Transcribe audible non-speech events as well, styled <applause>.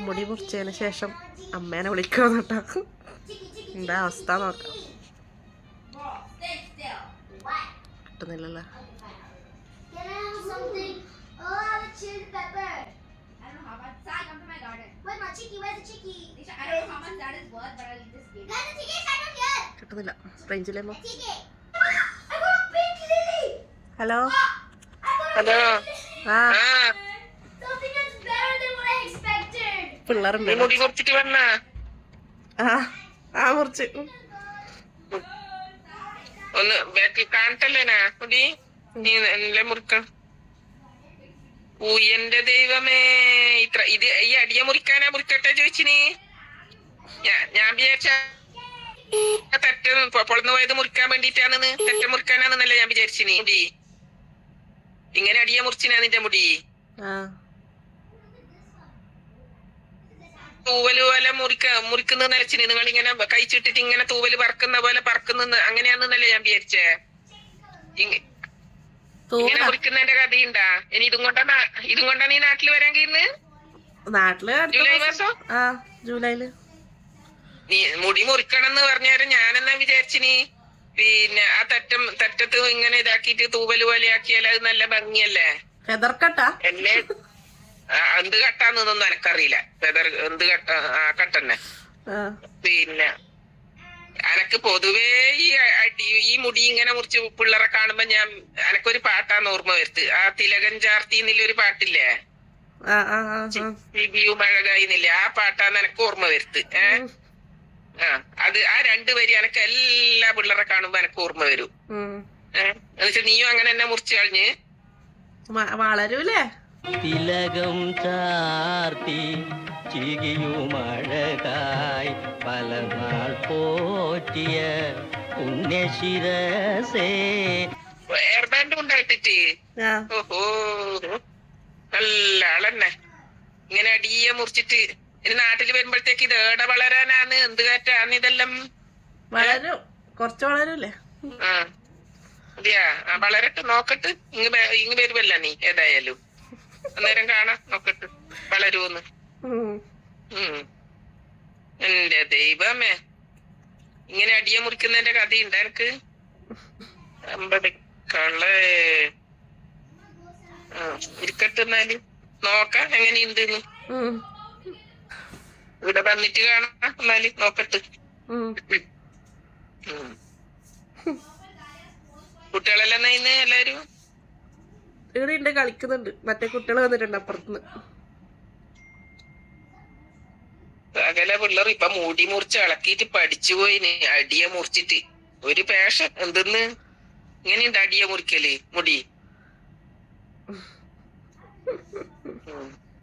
മുടി മുറിച്ചതിന് ശേഷം അമ്മേനെ വിളിക്കാന്ന് കേട്ടോ എന്താ അവസ്ഥ നോക്കാം. ഹലോ. ഹലോ. ആ. പിള്ളേരുണ്ട് മുടി കുറച്ചിട്ട് വന്ന? ആ ആ മുറിച്ച്. ഒന്ന് ബാക്കിൽ കാണട്ടല്ലേനാ മുടി? നീ നല്ല മുറിക്കണം ഉയന്റെ ദൈവമേ ഇത്ര ഇത് ഈ അടിയ മുറിക്കാനാ മുറിക്കട്ടെ ചോദിച്ചിന് ഞാൻ വിചാരിച്ച തെറ്റ പൊളന്നു പോയത് മുറിക്കാൻ വേണ്ടിട്ടാണെന്ന് തെറ്റ മുറിക്കാനാണെന്നല്ലേ ഞാൻ വിചാരിച്ചിന് മുടി. ഇങ്ങനെ അടിയ മുറിച്ചിനാ നിന്റെ മുടി ആ തൂവൽ പോലെ മുറിക്ക മുറിക്കുന്ന നിലച്ചിന് നിങ്ങൾ ഇങ്ങനെ കഴിച്ചിട്ടിട്ട് ഇങ്ങനെ തൂവൽ പറക്കുന്ന പോലെ പറക്കുന്ന അങ്ങനെയാണെന്നല്ലേ ഞാൻ വിചാരിച്ചേ? ഇങ്ങ- ഇങ്ങനെ മുറിക്കുന്നതിന്റെ കഥയുണ്ടാ? ഇനി ഇതും കൊണ്ടാ ഇതും കൊണ്ടാ നീ നാട്ടിൽ വരാൻ കഴിയുന്നത് നാട്ടിൽ ജൂലൈ മാസം? ജൂലൈൽ നീ മുടി മുറിക്കണം എന്ന് പറഞ്ഞാലും ഞാനെന്നാ വിചാരിച്ചിനി? പിന്നെ ആ തറ്റം തറ്റത്ത് ഇങ്ങനെ ഇതാക്കിട്ട് തൂവൽ പോലെ ആക്കിയാൽ അത് നല്ല ഭംഗിയല്ലേ? ഫെദർക്കട്ടാ എന്നെ എന്ത് കട്ടാന്നൊന്നും എനക്കറിയില്ല വെതർ എന്ത് കട്ട ആ കട്ടന്നെ. പിന്നെ എനക്ക് പൊതുവേ ഈ അടി ഈ മുടി ഇങ്ങനെ മുറിച്ച് പിള്ളേരെ കാണുമ്പോ ഞാൻ എനക്കൊരു പാട്ടാന്ന് ഓർമ്മ വരുത്ത്. ആ തിലകൻ ചാർത്തി ഒരു പാട്ടില്ലേ? ആ ആ പാട്ടാന്ന് എനക്ക് ഓർമ്മ വരുത്ത്. ഏഹ് ആ അത് ആ രണ്ടു വരി എനക്ക് എല്ലാ പിള്ളേരെ കാണുമ്പോ എനക്ക് ഓർമ്മ വരും. ഏഹ് എന്നുവെച്ചാ നീയും അങ്ങനെ തന്നെ മുറിച്ച് കളഞ്ഞ്. വ- വളരൂലേ? തിലകം ചാർത്തി ചികിയുമഴകായി പല നാൾ പോറ്റിയ പുണ്യശിരസേ. എയർ ബാൻഡ് ഉണ്ടായിട്ടിട്ട് ഓഹോ. നല്ല ആളെന്നെ. ഇങ്ങനെ അടിയെ മുറിച്ചിട്ട് ഇനി നാട്ടിൽ വരുമ്പോഴത്തേക്ക് ഇത് ഏടെ വളരാനാണ്? എന്ത് കാറ്റാന്ന് ഇതെല്ലാം? വളരും. കുറച്ച് വളരൂലേ ആ. അതെയാ. ആ വളരട്ടെ നോക്കട്ട്. ഇങ്ങ് വേ- ഇങ്ങ് വരുമല്ല നീ ഏതായാലും. അന്നേരം കാണാം നോക്കട്ട്. വളരുമെന്ന്. എന്റെ ദൈവമേ. ഇങ്ങനെ അടിയ മുറിക്കുന്നതിന്റെ കഥയുണ്ട് എനിക്ക്? അമ്പത് കള്ളേ. ആ ഇരിക്കട്ടെ എന്നാൽ. നോക്കാം എങ്ങനെയുണ്ട്. ഇവിടെ വന്നിട്ട് കാണാം എന്നാൽ നോക്കട്ട്. കുട്ടികളെല്ലാം ഇന്ന് എല്ലാരും? ഇവിടെ ഉണ്ട് കളിക്കുന്നുണ്ട്. മറ്റേ കുട്ടികൾ വന്നിട്ടുണ്ട് അപ്പുറത്തുനിന്ന്. സകല പിള്ളേർ ഇപ്പൊ മുടി മുറിച്ച് ഇളക്കിയിട്ട് പഠിച്ചു പോയിന്. അടിയെ മുറിച്ചിട്ട്. ഒരു പേഷൻ എന്തെന്ന്? ഇങ്ങനെയുണ്ട് അടിയെ മുറിക്കൽ മുടി. <laughs>